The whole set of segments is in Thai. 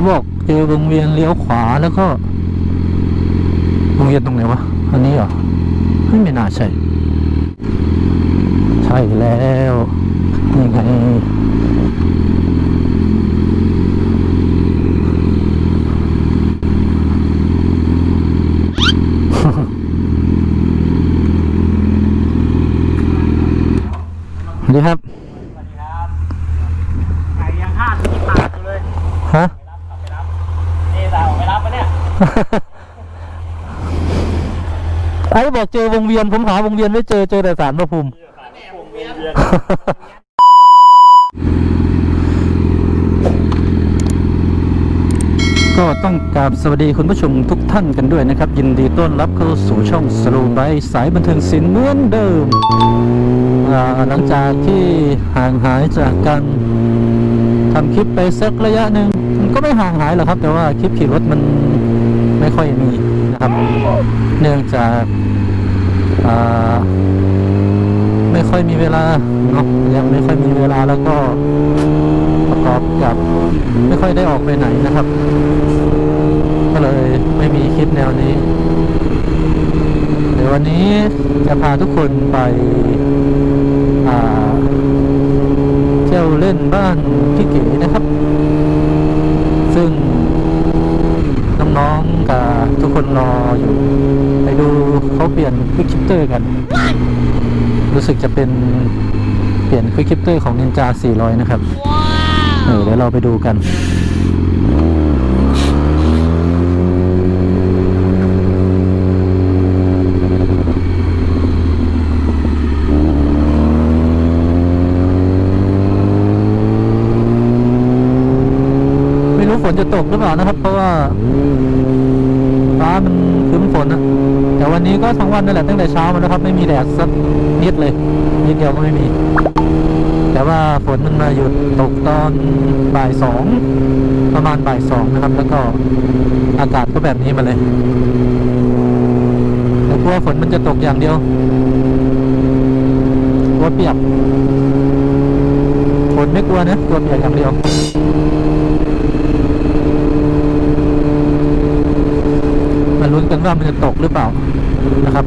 เขาบอกเจอวงเวียนเลี้ยวขวาแล้วก็วงเวียนตรงไหนวะอันนี้เหรอไม่ไม่น่าใช่ ใช่แล้วนี่ไง สวัสดีครับ ไก่ยังห้าสิบาทอยู่เลย ฮะ นี่แต่ไม่รับปะเนี่ย ไอ้บอกเจอวงเวียนผมหาวงเวียนไม่เจอเจอแต่สารพระภูมิ ก็ต้องกราบสวัสดีคุณผู้ชมทุกท่านกันด้วยนะครับ ยินดีต้อนรับเข้าสู่ช่องสโลบสายบันเทิงศิลป์เหมือนเดิมอ่าหลังจากที่ห่างหายจากการทำคลิปไปสักระยะหนึ่งมันก็ไม่ห่างหายหรอกครับ แต่ว่าคลิปขี่รถมันไม่ค่อยมีนะครับ เนื่องจาก ไม่ค่อยมีเวลาเนาะยังไม่ค่อยมีเวลาแล้วก็ประกอบกับไม่ค่อยได้ออกไปไหนนะครับ ก็เลยไม่มีคลิปแนวนี้ เดี๋ยววันนี้จะพาทุกคนไปเที่ยวเล่นบ้านพี่เก๋นะครับ ซึ่ง น้องๆกับทุกคนรออยู่ ไปดูเขาเปลี่ยนควิกคิปเตอร์กัน รู้สึกจะเป็นเปลี่ยนควิกคิปเตอร์ของ Ninja 400 นะครับเออเดี๋ยวเราไปดูกันไม่รู้ฝนจะตกหรือเปล่านะครับ เพราะว่าฟ้า มันครึ้มฝนนะแต่วันนี้ก็ทั้งวันนั่นแหละตั้งแต่เช้ามาแล้วครับไม่มีแดดสักนิดเลยนิดเดียวก็ไม่มี แต่ว่าฝนมันมาหยุดตกตอนบ่ายสองประมาณบ่ายสองนะครับ แล้วก็อากาศก็แบบนี้มาเลยแต่กลัวฝนมันจะตกอย่างเดียวกลัวเปียกฝนไม่กลัวนะกลัวเปียกอย่างเดียว มา ลุ้นกันว่ามันจะตกหรือเปล่านะครับ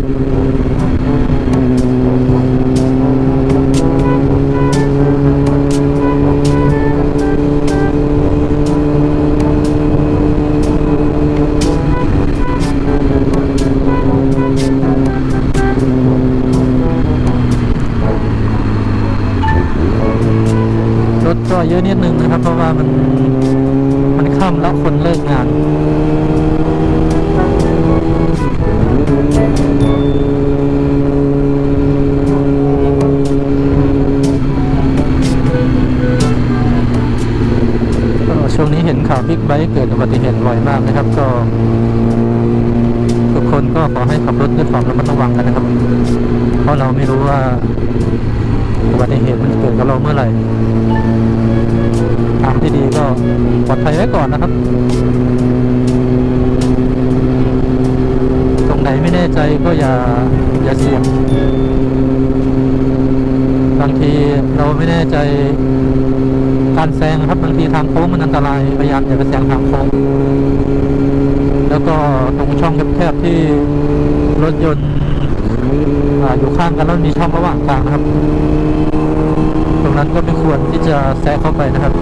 รถก็เยอะนิดนึงนะครับ เพราะว่ามันมันค่ำแล้วคนเลิกงาน ช่วงนี้เห็นข่าวบิ๊กไบค์เกิดอุบัติเหตุบ่อยมากนะครับ ก็ ทุกคนก็ขอให้ขับรถด้วยความระมัดระวังกันนะครับ เพราะเราไม่รู้ว่าอุบัติเหตุมันเกิดกับเราเมื่อไหร่ทางที่ดีก็ปลอดภัยไว้ก่อนนะครับ ตรง ไม่แน่ใจก็อย่าอย่าเสี่ยง บางทีเราไม่แน่ใจการแซงครับบางทีทางโค้งมันอันตรายพยายามอย่าไปแซงทางโค้งแล้วก็ตรงช่องแคบๆที่รถยนต์ออยู่ข้างกันแล้วมีช่องระหว่างกลางครับ ตรงนั้นก็ไม่ควรที่จะแซงเข้าไปนะครับ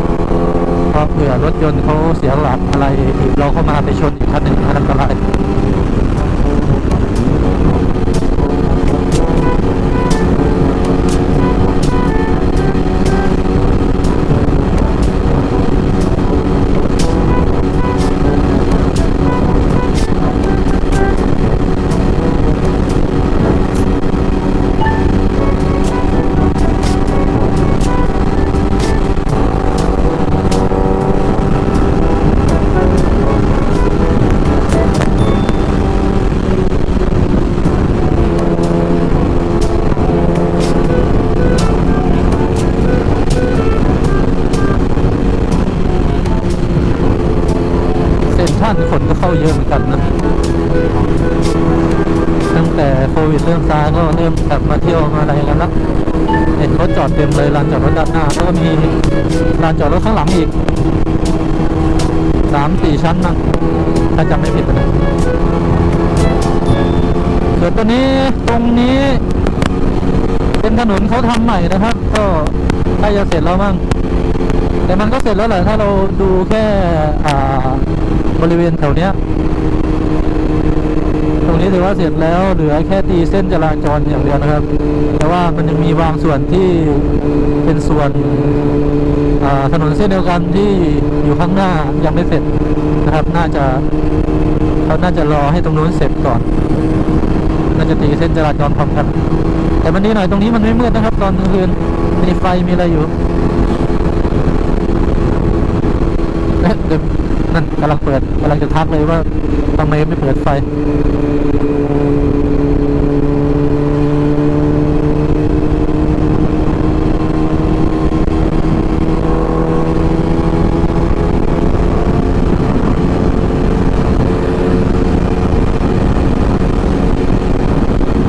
เพราะเผื่อรถยนต์เขาเสียหลักอะไรอีกเราเข้ามาไปชนอีกคันหนึ่งอันตราย เข้าเยอะเหมือนกันนะ ตั้งแต่โควิดเริ่มซาก็เริ่มกลับมาเที่ยวมาอะไรกันแล้วเห็นรถจอดเต็มเลยลานจอดรถด้านหน้าแล้วก็มีลานจอดรถข้างหลังอีกสามสี่ชั้นมั้งถ้าจำไม่ผิดนะส่วนตัวนี้ตรงนี้ เป็นถนนเขาทำใหม่นะครับ ก็ใกล้จะเสร็จแล้วมั้งแต่มันก็เสร็จแล้วแหละถ้าเราดูแค่อ่า บริเวณแถวเนี้ย ตรงนี้ถือว่าเสร็จแล้วเหลือแค่ตีเส้นจราจรอย่างเดียวนะครับ แต่ว่ามันยังมีบางส่วนที่เป็นส่วนถนนเส้นเดียวกันที่อยู่ข้างหน้ายังไม่เสร็จนะครับ น่าจะเขาน่าจะรอให้ตรงนู้นเสร็จก่อน น่าจะตีเส้นจราจรพร้อมกัน แต่มันดีหน่อยตรงนี้มันไม่มืดนะครับ ตอนกลางคืนมีไฟมีอะไรอยู่เอ๊ะเดี๋ยว นั่นกำลังเปิดกำลังจะทักเลยว่าทำไมไม่เปิดไฟ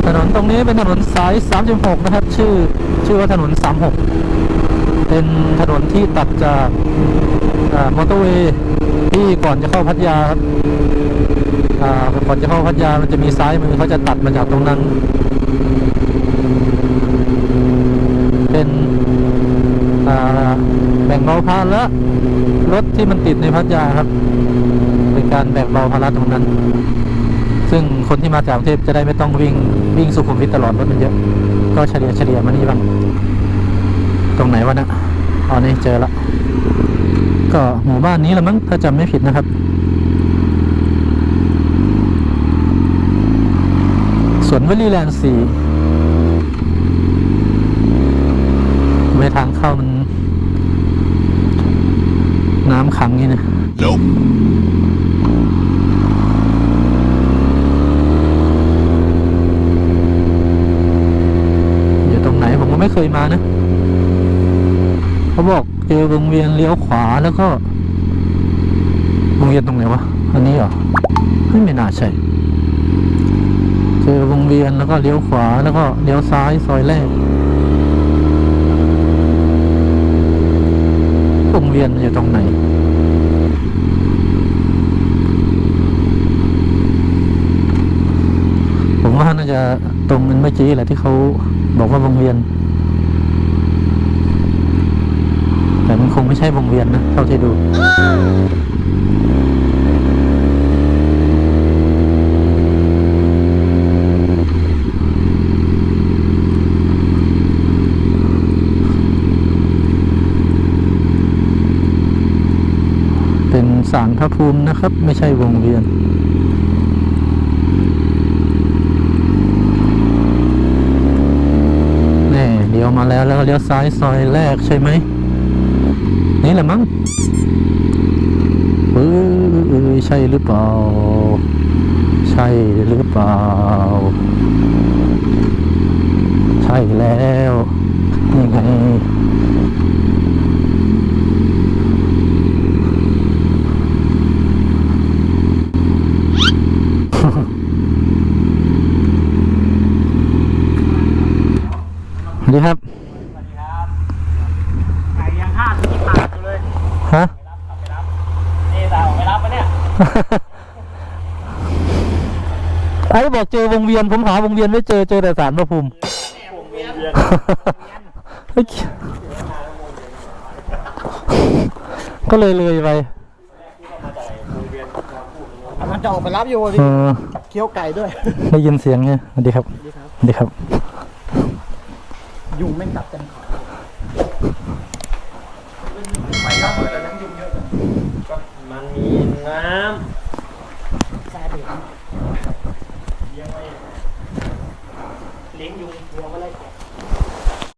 ถนนตรงนี้เป็นถนนสาย 36 นะครับ ชื่อ ชื่อว่าถนน 36 เป็นถนนที่ตัดจาก มอเตอร์เวย์ที่ก่อนจะเข้าพัทยาครับก่อนจะเข้าพัทยามันจะมีซ้ายมือเขาจะตัดมาจากตรงนั้น เป็นแบ่งเบาภาระรถที่มันติดในพัทยาครับ เป็นการแบ่งเบาภาระตรงนั้น ซึ่งคนที่มาจากกรุงเทพจะได้ไม่ต้องวิ่งวิ่งสุขุมวิทตลอดรถมันเยอะก็เฉลี่ยเฉลี่ยมานี่บ้างตรงไหนวะนะอ๋อนี่เจอละ ก็หมู่บ้านนี้ละมั้งถ้าจำไม่ผิดนะครับ สวนวลีแลนด์สี่ไม่ทางเข้ามัน น้ำขังนี่นะ Nope. อยู่ตรงไหนผมก็ไม่เคยมานะ เขาบอกเจอวงเวียนเลี้ยวขวาแล้วก็วงเวียนตรงไหนวะอันนี้เหรอไม่น่าใช่เจอวงเวียนแล้วก็เลี้ยวขวาแล้วก็เลี้ยวซ้ายซอยแรกวงเวียนอยู่ตรงไหนผมว่าน่าจะตรงกันเมื่อกี้แหละที่เขาบอกว่าวงเวียน แต่มันคงไม่ใช่วงเวียนนะเท่าที่ดูเป็นสารพระภูมินะครับ ไม่ใช่วงเวียนแน่เลี้ยวมาแล้วแล้วเลี้ยวซ้ายซอยแรกใช่ไหม นี่แหละมั้งเออใช่หรือเปล่า ใช่หรือเปล่า ใช่แล้วนี่ไงสวัสดีครับ สวัสดีครับไก่ยังห้าสิบปากอยู่เลย ฮะ ไปรับขับไปรับนี่สาวไปรับปะเนี่ย ไอ้บอกเจอวงเวียนผมหาวงเวียนไม่เจอเจอแต่สารพระภูมิเฮ้ยก็เลยเลยไปมันจะออกไปรับอยู่เอดิอเคี้ยวไก่ด้วย ได้ยินเสียงไงสวัสดีครับสวัสดีครับ ยุงไม่งกัดเต็มขามันมีน้แซ่เด็กำ เลี้ยงยุง